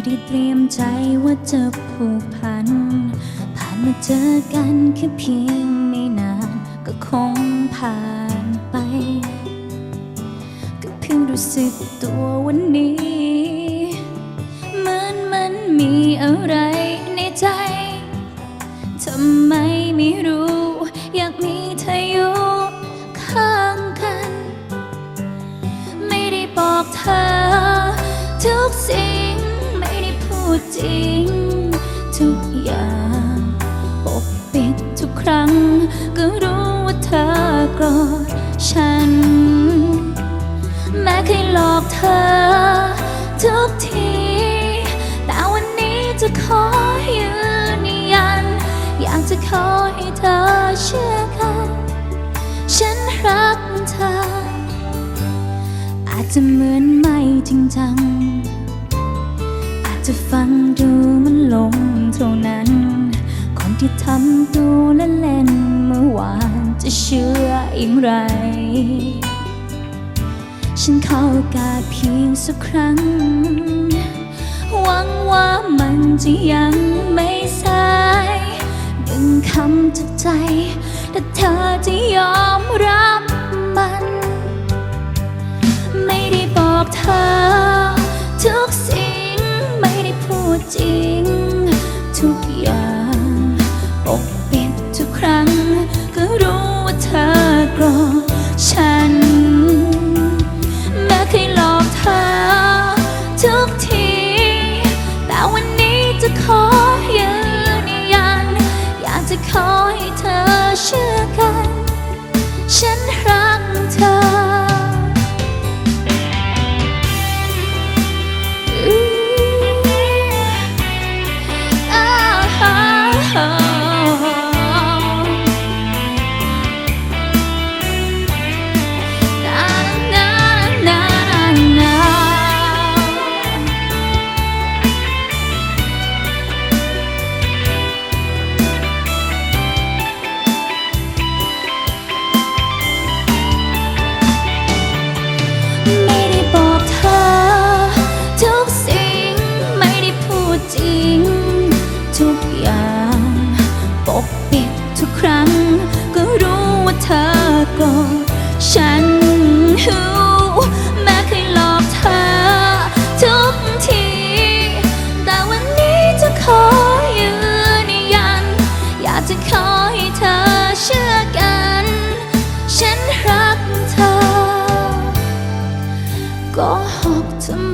ไม่ได้เตรียมใจว่าจะผูกพัน ผ่านมาเจอกันแค่เพียงไม่นาน ก็คงผ่านไป ก็เพิ่งรู้สึกตัววันนี้เหมือนมันมีอะไรในใจ ทำไมไม่รู้ อยากมีเธออยู่ข้างกัน ไม่ได้บอกเธอทุกสิ่ง พูดจริง ทุกอย่างปกปิดทุกครั้ง ก็รู้ว่าเธอโกรธฉัน แม้เคยหลอกเธอ ทุกที แต่วันนี้จะขอยืนยัน อยากจะขอให้เธอเชื่อกัน ฉันรักเธอ อาจจะเหมือนไม่จริงจัง จะฟังดูมันลงเท่านั้น คนที่ทำตัวเล่นเมื่อวานจะเชื่ออย่างไร ฉันเขอโอกาสเพียงสักครั้ง หวังว่ามันจะยังไม่สายหนึ่งคำจากใจถ้าเธอจะยอมรับมัน ไม่ได้บอกเธอ พู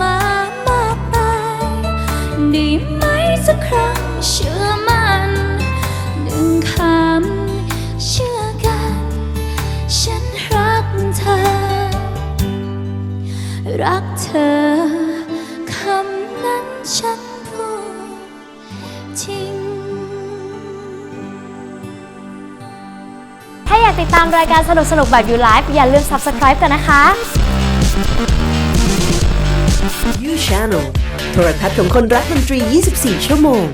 มามากมายด้ไหมสักครั้งเชื่อมันหนึ่งคำเชื่อกัน ฉันรักเธอ รักเธอคำนั้นฉันพูดจริงถ้าอยากติดตามรายการสนุกๆ แบบยูไลฟ์อย่าลืม subscribe กันนะคะ You Channel โทรทัศน์ของคนรักดนตรี 24 ชั่วโมง